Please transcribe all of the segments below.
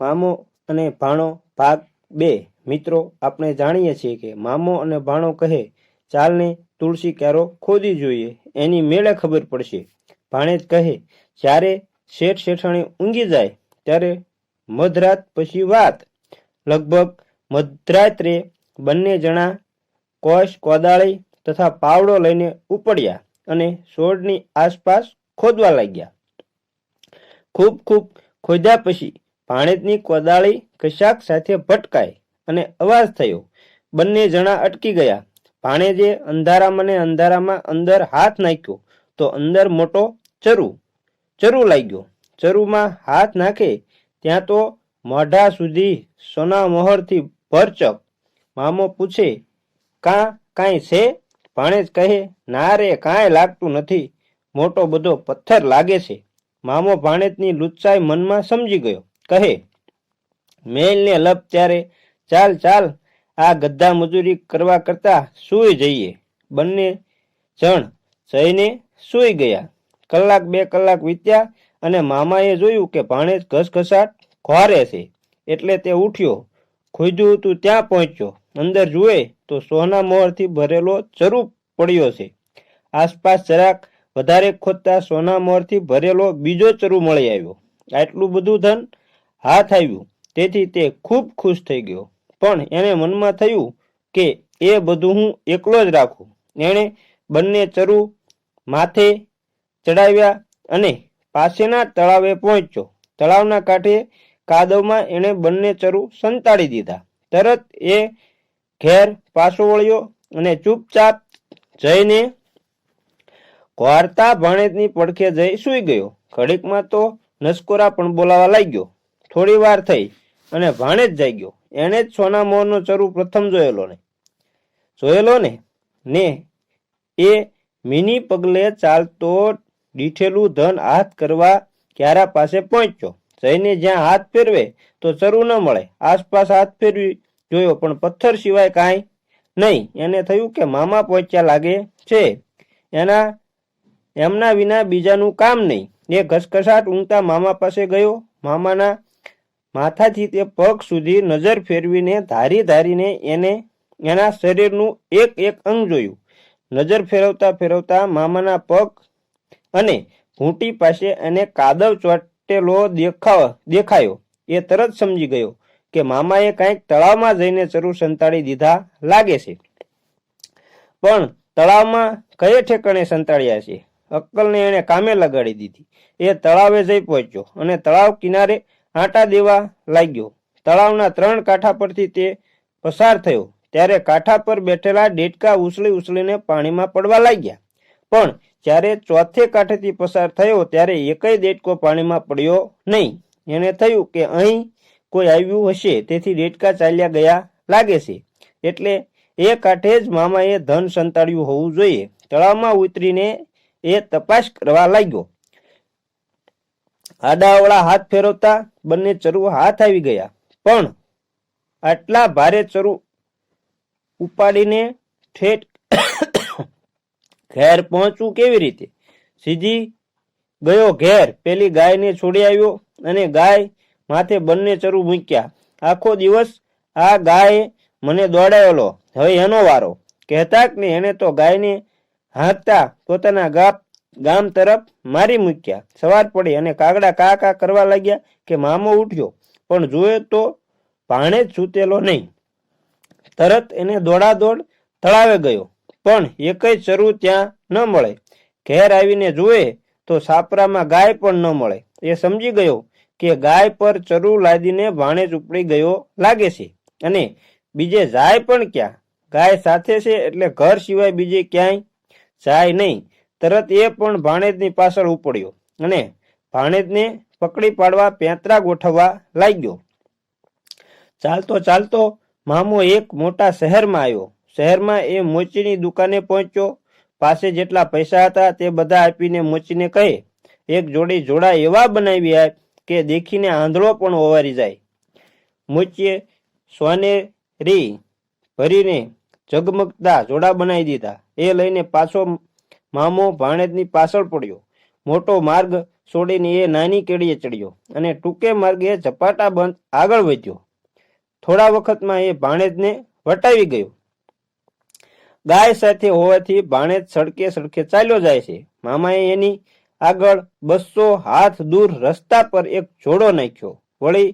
મામો અને ભાણો ભાગ બે. મિત્રો, આપણે જાણીએ છીએ કે મામો અને ભાણો કહે, ચાલને તુલસી ક્યારો ખોદી જોઈએ? એની મેળે ખબર પડશે. ભાણેજ કહે, જ્યારે શેઠ શેઠાણી ઊંઘી જાય, ત્યારે મધરાત પછી વાત. લગભગ મધરાત્રે બંને જણા કોશ, કોદાળી તથા પાવડો લઈને ઉપડ્યા અને સોડની આસપાસ ખોદવા લાગ્યા. ખૂબ ખૂબ ખોદ્યા પછી ભાણેજની કોદાળી કશાક સાથે ભટકાઈ અને અવાજ થયો. બંને જણા અટકી ગયા. ભાણેજે અંધારામાં ને અંધારામાં અંદર હાથ નાખ્યો, તો અંદર મોટો ચરુ ચરુ લાગ્યો. ચરુમાં હાથ નાખે ત્યાં તો મોઢા સુધી સોના મોહરથી ભરચક. મામો પૂછે, કાં, કાંઈ છે? ભાણેજ કહે, ના રે, કાંઈ લાગતું નથી. મોટો બધો પથ્થર લાગે છે. મામો ભાણેજની લુચ્ચાઈ મનમાં સમજી ગયો. કહે, મેલને લપ ત્યારે ચાલ ચાલ, આ ગદ્દા મજૂરી કરવા કરતા સૂઈ જઈએ. બંને જણ જઈને સૂઈ ગયા. કલાક બે કલાક વીત્યા અને મામાએ જોયું કે ભાણેજ ઘસઘસાટ ઘોરે છે. એટલે તે ઉઠ્યો ખોજ્યું હતું ત્યાં પહોંચ્યો. અંદર જુએ તો સોના મોહરથી ભરેલો ચરુ પડ્યો છે. આસપાસ જરાક વધારે ખોદતા સોના મોરથી ભરેલો બીજો ચરુ મળી આવ્યો. આટલું બધું ધન હાથ આવ્યું તેથી તે ખૂબ ખુશ થઈ ગયો. પણ એને મનમાં થયું કે એ બધું હું એકલો જ રાખું. એણે બંને ચરુ માથે ચડાવ્યા અને પાસેના તળાવે પહોંચ્યો. તળાવના કાંઠે કાદવમાં એણે બંને ચરુ સંતાડી દીધા. તરત એ ઘેર પાછો વળ્યો અને ચૂપચાપ જઈને કવારતા ભાણેજની પડખે જઈ સૂઈ ગયો. ઘડીકમાં તો નસકોરા પણ બોલાવા લાગ્યો. થોડી વાર થઈ અને ભાણે જ જાગ્યો એણે જ સોના મોરનો ચરુ પ્રથમ જોયેલો ને. જોયેલો ને? ને. એ મિની પગલે ચાલતો દીઠેલું ધન હાથ કરવા ક્યારા પાસે પહોંચ્યો. જઈને જ્યાં હાથ ફેરવે તો ચરુ ન મળે. આસપાસ હાથ ફેરવી જોયો, પણ પથ્થર સિવાય કાંઈ નહીં. એને થયું કે મામા પહોંચ્યા લાગે છે. એના, એમના વિના બીજાનું કામ નહીં. એ ઘસઘસાટ ઊંઘતા મામા પાસે ગયો. મામાના માથાથી તે પગ સુધી નજર ફેરવીને ધારી ધારીને એને એના શરીરનું એક એક અંગ જોયું. નજર ફેરવતા ફેરવતા મામાના પગ અને ઘૂંટી પાસે એને કાદવ ચોટેલો દેખાવ, દેખાયો. એ તરત સમજી ગયો કે મામાએ કાંઈક તળાવમાં જઈને ચરુ સંતાડી દીધા લાગે છે. પણ તળાવમાં કયે ઠેકાણે સંતાડ્યા છે? અક્કલને એણે કામે લગાડી દીધી. એ તળાવે જઈ પહોંચ્યો અને તળાવ કિનારે આંટા દેવા લાગ્યો. તળાવના ત્રણ કાંઠા પરથી તે પસાર થયો. ત્યારે કાંઠા પર બેઠેલા ડેટકા ઉછળી ઉછળીને પાણીમાં પડવા લાગ્યા. પણ જ્યારે ચોથે કાંઠેથી પસાર થયો ત્યારે એકય દેડકો પાણીમાં પડ્યો નહીં. એને થયું કે અહીં કોઈ આવ્યું હશે, તેથી ડેટકા ચાલ્યા ગયા લાગે છે. એટલે એ કાંઠે જ મામાએ ધન સંતાડ્યું હોવું જોઈએ. તળાવમાં ઉતરીને એ તપાસ કરવા લાગ્યો. આડાવળા હાથ ફેરવતા બંને ચરુ હાથ આવી ગયા. પણ આટલા ભારે ચરુ ઉપાડીને ઠેઠ ઘેર પહોંચવું કેવી રીતે? સીધી ગયો ઘેર, પેલી ગાયને છોડી આવ્યો અને ગાય માથે બંને ચરુ મૂક્યા. આખો દિવસ આ ગાય મને દોડાયેલો હવે એનો વારો. કહેતા ને એને તો ગાયને હાંકતા પોતાના ગાપ ગામ તરફ મારી મૂક્યા. સવાર પડી અને કાગડા કા કા કરવા લાગ્યા કે મામો ઉઠ્યો, પણ જોયો તો ભાણે જ સૂતેલો નહીં. તરત એને દોડાદોડ તળાવે ગયો, પણ એકય ચરુ ત્યાં ન મળે. ઘેર આવીને જુએ તો સાપરામાં ગાય પણ ન મળે. એ સમજી ગયો કે ગાય પર ચરુ લાદીને ભાણેજ ઉપડી ગયો લાગે છે. અને બીજે જાય પણ ક્યાં? ગાય સાથે છે એટલે ઘર સિવાય બીજે ક્યાંય જાય નહીં. તરત એ પણ ભાણેજની પાછળ ઉપડ્યો અને ભાણેજને પકડી પાડવા પેંતરા ગોઠવવા લાગ્યો. ચાલતો ચાલતો મામો એક મોટા શહેરમાં આવ્યો. શહેરમાં એ મોચીની દુકાને પહોંચ્યો. પાસે જેટલા પૈસા હતા તે બધા આપીને મોચીને કહે, એક જોડી જોડા એવા બનાવી આપ કે દેખીને આંધળો પણ ઓવારી જાય. મોચીએ સોનેરી ભરીને ઝગમગતા જોડા બનાવી દીધા. એ લઈને પાછો મામો ભાણેજની પાછળ પડ્યો. મોટો માર્ગ છોડીને એ નાની કેડીએ ચડ્યો અને ટૂંકે માર્ગે ઝપાટા બંધ આગળ વધ્યો. થોડા વખતમાં એ ભાણેજને વટાવી ગયો. ગાય સાથે હોવાથી ભાણેજ સડકે સડકે ચાલ્યો જાય છે. મામાએ એની આગળ બસો હાથ દૂર રસ્તા પર એક જોડો નાખ્યો. વળી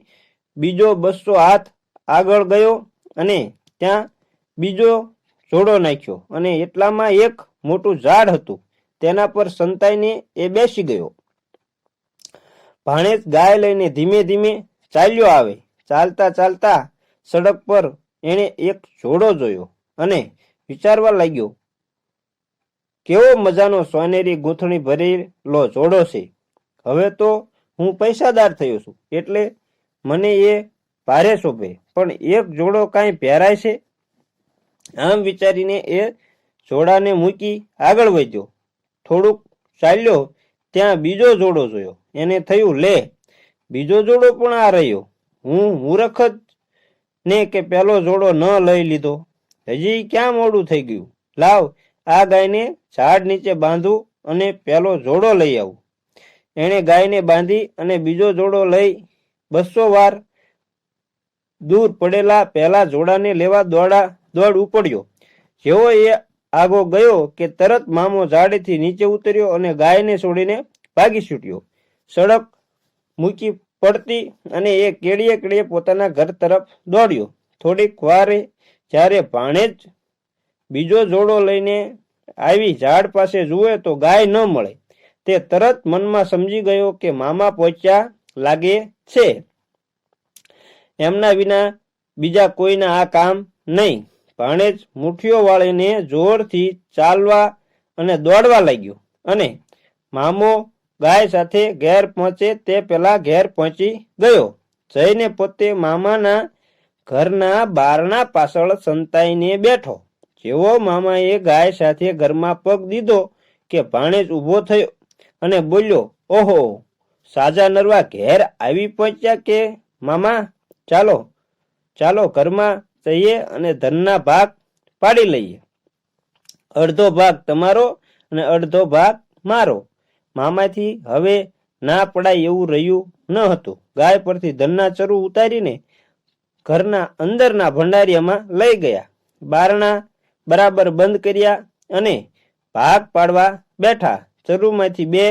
બીજો બસો હાથ આગળ ગયો અને ત્યાં બીજો જોડો નાખ્યો અને એટલામાં એક મોટું ઝાડ હતું. તેના પર સંતાઈને એ બેસી ગયો. ભાણેજ ગાય લઈને ધીમે ધીમે ચાલ્યો આવે. ચાલતા ચાલતા સડક પર એણે એક જોડો જોયો અને વિચારવા લાગ્યો, કેવો મજાનો સોનેરી ગૂંથણી ભરેલો જોડો છે. હવે તો હું પૈસાદાર થયો છું. એટલે મને એ ભારે શોભે. પણ એક જોડો કાંઈ પહેરાય છે? આમ વિચારીને એ જોડાને મૂકી આગળ વધ્યો. થોડુંક ચાલ્યો, ત્યાં બીજો જોડો જોયો. એને થયું, લે. બીજો જોડો પણ આ રહ્યો. હું મૂરખ જ ને કે પહેલો જોડો ન લઈ લીધો? હજી ક્યાં મોડું થઈ ગયું? લાવ, આ ગાયને ઝાડ નીચે બાંધું અને પહેલો જોડો લઈ આવું. એણે ગાયને બાંધી અને બીજો જોડો લઈ બસો વાર દૂર પડેલા પહેલા જોડાને લેવા દોડા દોડ ઉપડ્યો. જેવો એ આગો ગયો કે તરત મામો ઝાડેથી નીચે ઉતર્યો અને ગાયને છોડીને ભાગી છૂટ્યો. સડક મૂકી પડતી અને એ કેડીએ કેડીએ પોતાના ઘર તરફ દોડ્યો. થોડીક વારે જ્યારે ભાણેજ બીજો જોડો લઈને આવી ઝાડ પાસે જુએ તો ગાય ન મળે. તે તરત મનમાં સમજી ગયો કે મામા પહોંચ્યા લાગે છે. એમના વિના બીજા કોઈના આ કામ નહીં. ભાણેજ મુઠ્ઠીઓ વાળીને જોરથી ચાલવા અને દોડવા લાગ્યો. અને મામો ગાય સાથે ઘેર પહોંચે તે પહેલા ઘેર પહોંચી ગયો. જઈને પોતે મામાના ઘરના બારણા પાછળ સંતાઈને બેઠો. જેવો મામાએ ગાય સાથે ઘરમાં પગ દીધો કે ભાણેજ ઊભો થયો અને બોલ્યો, ઓહો, સાજા નરવા ઘેર આવી પહોંચ્યા કે મામા? ચાલો ચાલો ઘરમાં જઈએ અને ધનના ભાગ પાડી લઈએ. અડધો ભાગ તમારો અને અડધો ભાગ મારો. મામાથી હવે ના પડાય એવું રહ્યું ન હતું. ગાય પરથી ધનના ચરુ ઉતારીને ઘરના અંદરના ભંડારિયામાં લઈ ગયા. બારણા બરાબર બંધ કર્યા અને ભાગ પાડવા બેઠા. ચરુમાંથી બે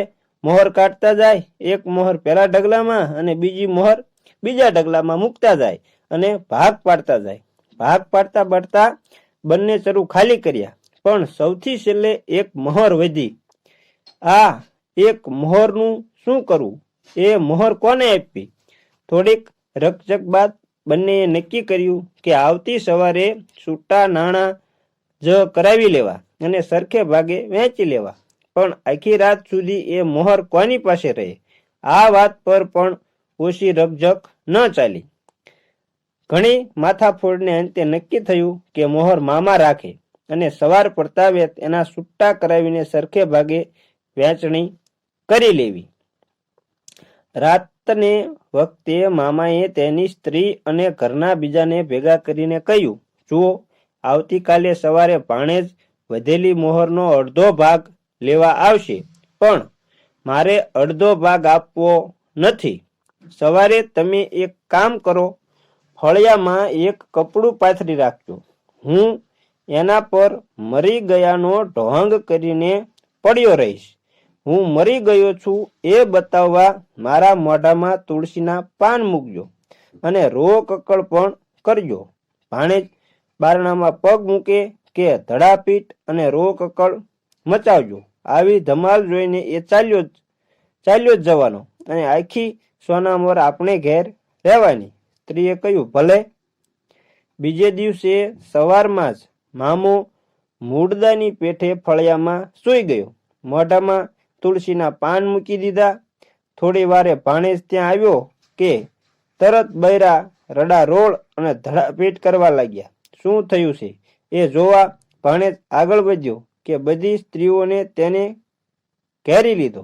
મોહર કાઢતા જાય, એક મોહર પહેલા ઢગલામાં અને બીજી મોહર બીજા ઢગલામાં મૂકતા જાય અને ભાગ પાડતા જાય. ભાગ પાડતા પાડતા બંને ચરુ ખાલી કર્યા. પણ સૌથી છેલ્લે એક મોહર વધી. આ એક મોહરનું શું કરવું? એ મોહર કોને આપી? થોડીક રકચક બાદ બંનેએ નક્કી કર્યું કે આવતી સવારે છૂટા નાણાં જ કરાવી લેવા અને સરખે ભાગે વહેંચી લેવા. પણ આખી રાત સુધી એ મોહર કોની પાસે રહે? આ વાત પર પણ ઓછી રકઝક ન ચાલી. ઘણી માથાફોડને અંતે નક્કી થયું કે મોહર મામા રાખે અને સવાર પડતાવે એના છૂટા કરાવીને સરખે ભાગે વહેંચણી કરી લેવી. રાતને વખતે મામાએ તેની સ્ત્રી અને ઘરના બીજાને ભેગા કરીને કહ્યું, જુઓ, આવતીકાલે સવારે ભાણેજ વધેલી મોહરનો અડધો ભાગ લેવા આવશે, પણ મારે અડધો ભાગ આપવો નથી. સવારે તમે એક કામ કરો ફળિયામાં એક કપડું પાથરી રાખજો. હું એના પર મરી ગયાનો ઢોંગ કરીને પડ્યો રહીશ. હું મરી ગયો છું એ બતાવવા મારા મોઢામાં તુલસીના પાન મૂકજો અને રો કકળ પણ કરજો. ભાણેજ બારણામાં પગ મૂકે કે ધડાપીટ અને રો કકળ મચાવજો. આવી ધમાલ જોઈને એ ચાલ્યો ચાલ્યો જ જવાનો અને આખી સોનામોર આપણે ઘેર રહેવાની. સ્ત્રીએ કહ્યું, ભલે. બીજે દિવસે સવારમાં જ મામો મૂળદાની પેઠે ફળિયામાં સૂઈ ગયો. મોઢામાં તુલસીના પાન મૂકી દીધા. થોડી વારે ભાણેજ ત્યાં આવ્યો કે તરત બૈરા રડા રોળ અને ધડાપીટ કરવા લાગ્યા. શું થયું છે? એ જોવા ભાણેજ આગળ વધ્યો કે બધી સ્ત્રીઓને તેને ઘેરી લીધો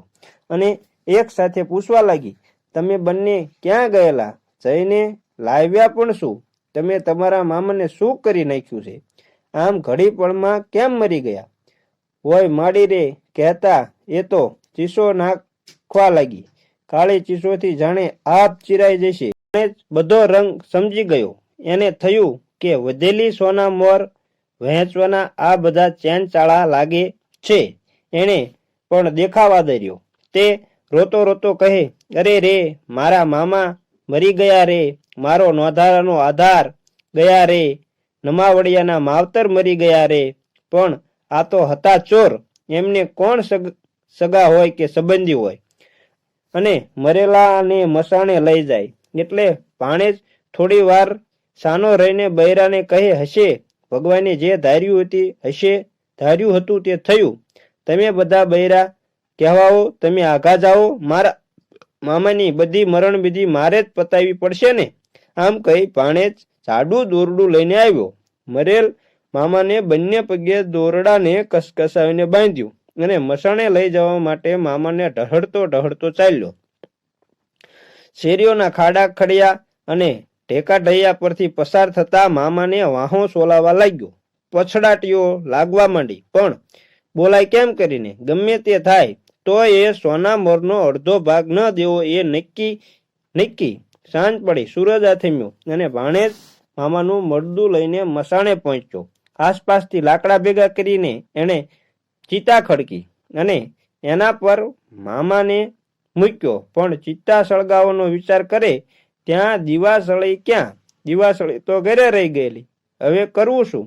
અને એક સાથે પૂછવા લાગી, તમે બંને ક્યાં ગયેલા? જઈને લાવ્યા પણ શું? તમે તમારા મામાને શું કરી નાખ્યું છે? આમ ઘડી પણમાં કેમ મરી ગયા? હોય માડી રે, કહેતા એ તો ચીસો નાખવા લાગી. કાળી ચીસોથી જાણે આપ ચિરાઈ જશે. અને બધો રંગ સમજી ગયો. એને થયું કે વધેલી સોના મોર વહેંચવાના આ બધા ચેન ચાળા લાગે છે. એણે પણ દેખાવા દર્યો. તે રોતો રોતો કહે, અરે રે, મારા મામા મરી ગયા રે. મારો નોંધારાનો આધાર ગયા રે. નમાવડિયાના માવતર મરી ગયા રે. પણ આ તો હતા ચોર. એમને કોણ સગ હોય કે સંબંધી હોય? અને મરેલાને મસાણે લઈ જાય. એટલે ભાણેજ થોડી વાર સાનો રહીને બૈરાને કહે, હશે. ભગવાને જે ધાર્યું હતી, હશે. ધાર્યું હતું તે થયું. તમે બધા બૈરા, કહેવાઓ, તમે આઘા જાઓ. મારા, મામાની બધી મરણ વિધિ મારે જ પતાવી પડશે ને? આમ કહી ભાણેજ જાડું દોરડું લઈને આવ્યો. મરેલ મામાને બંને પગે દોરડાને કસકસાવીને બાંધ્યું અને મસાણે લઈ જવા માટે મામાને ઢહડતો ઢહડતો ચાલ્યો. શેરીઓના ખાડા ખડિયા અને ઢેકા ઢૈયા પરથી પસાર થતા મામાને વાહો સોલાવા લાગ્યો. પછડાટીઓ લાગવા માંડી, પણ બોલાય કેમ કરીને? ગમે તે થાય, તો એ સોના મોરનો અડધો ભાગ ન દેવો, એ નક્કી નક્કી સાંજ પડી, સૂરજ આથમ્યો અને ભાણેજ મામાનું મરદું લઈને મસાણે પહોંચ્યો. આસપાસથી લાકડા ભેગા કરીને એણે ચિતા ખડકી, અને એના પર મામાને મૂક્યો. પણ ચિત્તા સળગાવવાનો વિચાર કરે, ત્યાં દીવાસળી ક્યાં? દીવાસળી તો ઘરે રહી ગયેલી. હવે કરવું શું?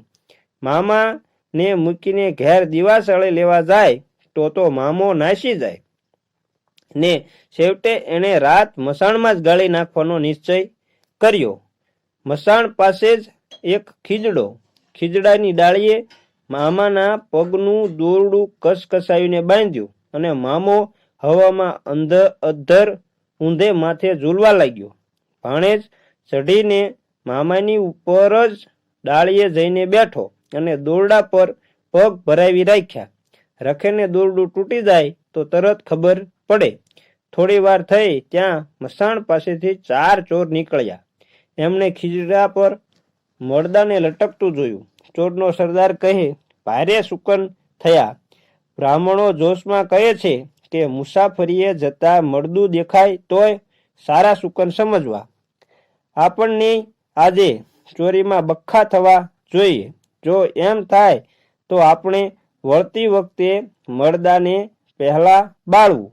મામાને મૂકીને ઘેર દીવાસળી લેવા જાય, તો તો મામો નાસી જાય. ને છેવટે એણે રાત મસાણમાં જ ગાળી નાખવાનો નિશ્ચય કર્યો. મસાણ પાસે જ એક ખીજડો. ખીજડાની ડાળીએ મામાના પગનું દોરડું કસકસાવીને બાંધ્યું અને મામો હવામાં અંધ અધ્ધર ઊંધે માથે ઝૂલવા લાગ્યો. ભાણેજ ચઢીને મામાની ઉપર જ ડાળીએ જઈને બેઠો અને દોરડા પર પગ ભરાવી રાખ્યા. રખેને દોરડું તૂટી જાય તો તરત ખબર પડે. થોડી વાર થઈ ત્યાં મસાણ પાસેથી ચાર ચોર નીકળ્યા. એમણે ખીજડા પર મળદાને લટકતું જોયું. ચોરનો સરદાર કહે, ભારે સુકન થયા. બ્રાહ્મણો જોશમાં કહે છે કે મુસાફરીએ જતા મળદું દેખાય તોય સારા સુકન સમજવા. આપણને આજે ચોરીમાં બખ્ખા થવા જોઈએ. જો એમ થાય તો આપણે વળતી વખતે મળદાને પહેલા બાળવું.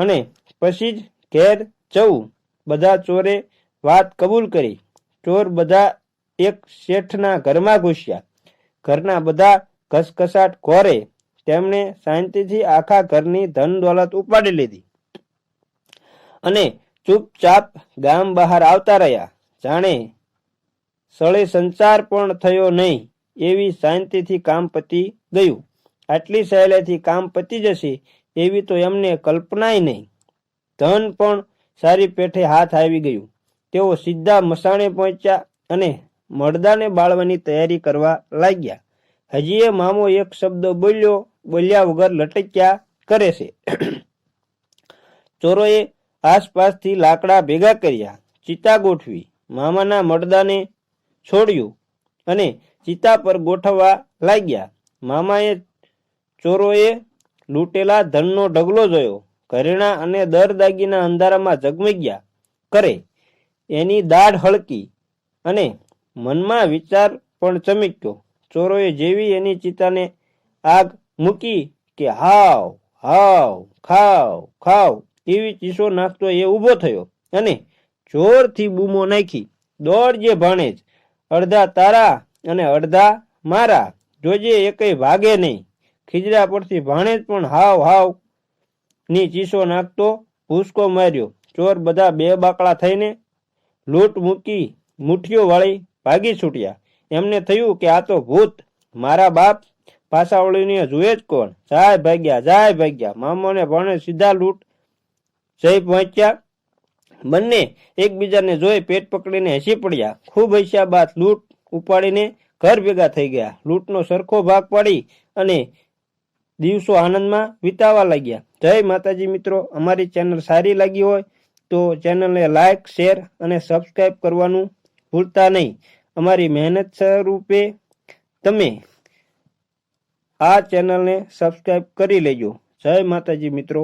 અને પછી જ ઘેર જવું. બધા ચોરે વાત કબૂલ કરી. ચોર બધા એક શેઠના ઘરમાં ઘૂસ્યા. ઘરના બધા ઘસઘસાટ ઘોરે તેમણે શાંતિથી આખા ઘરની ધન દોલત ઉપાડી લીધી. અને ચૂપચાપ ગામ બહાર આવતા રહ્યા. જાણે સળે સંચાર પણ થયો નહીં એવી શાંતિથી કામ પતી ગયું. આટલી સહેલાઈથી કામ પતી જશે એવી તો એમને કલ્પનાય નહીં. ધન પણ સારી પેઠે હાથ આવી ગયું. તેઓ સીધા મસાણે પહોંચ્યા અને મળદાને બાળવાની તૈયારી કરવા લાગ્યા. હજીએ મામો એક શબ્દ બોલ્યો, બોલ્યા વગર લટક્યા કરે છે. ચોરોએ આસપાસથી લાકડા ભેગા કર્યા, ચિતા ગોઠવી. મામાના મડદાને છોડ્યું અને ચિતા પર ગોઠવવા લાગ્યા. મામાએ ચોરોએ લૂંટેલા ધનનો ઢગલો જોયો. ઘરેણા અને દર દાગીના અંધારામાં ઝગમગ્યા કરે. એની દાઢ હળકી અને મનમાં વિચાર પણ ચમક્યો. ચોરોએ જેવી એની ચિતાને આગ મૂકી કે હાવ હાવ, ખાવ ખાવ એવી ચીસો નાખતો એ ઊભો થયો અને જોરથી બૂમો નાખી. દોડ જે ભાણેજ અડધા તારા અને અડધા મારા. જોજે એકય ભાગે નહીં. ખીજડા પરથી ભાણેજ પણ હાવ હાવની ચીસો નાખતો ભૂસકો માર્યો. ચોર બધા બે બાકડા થઈને લૂંટ મૂકી મુઠ્ઠીઓ વાળી ભાગી છૂટ્યા. એમને થયું કે આ તો ભૂત, મારા બાપ પાસાવળીને જુએ જ કોણ? જાય ભાગ્યા જાય ભાગ્યા. મામોને ભણે સીધા લૂંટ જઈ પહોંચ્યા. બંને એકબીજાને જોઈ પેટ પકડીને હસી પડ્યા. ખૂબ હસ્યા બાદ લૂંટ ઉપાડીને ઘર ભેગા થઈ ગયા. લૂંટનો સરખો ભાગ પાડી અને દિવસો આનંદમાં વિતાવા લાગ્યા. જય માતાજી મિત્રો, અમારી ચેનલ સારી લાગી હોય તો ચેનલને લાઈક, શેર અને સબસ્ક્રાઈબ કરવાનું ભૂલતા નહીં. અમારી મહેનત સ્વરૂપે તમે આ ચેનલને સબસ્ક્રાઈબ કરી લેજો. જય માતાજી મિત્રો.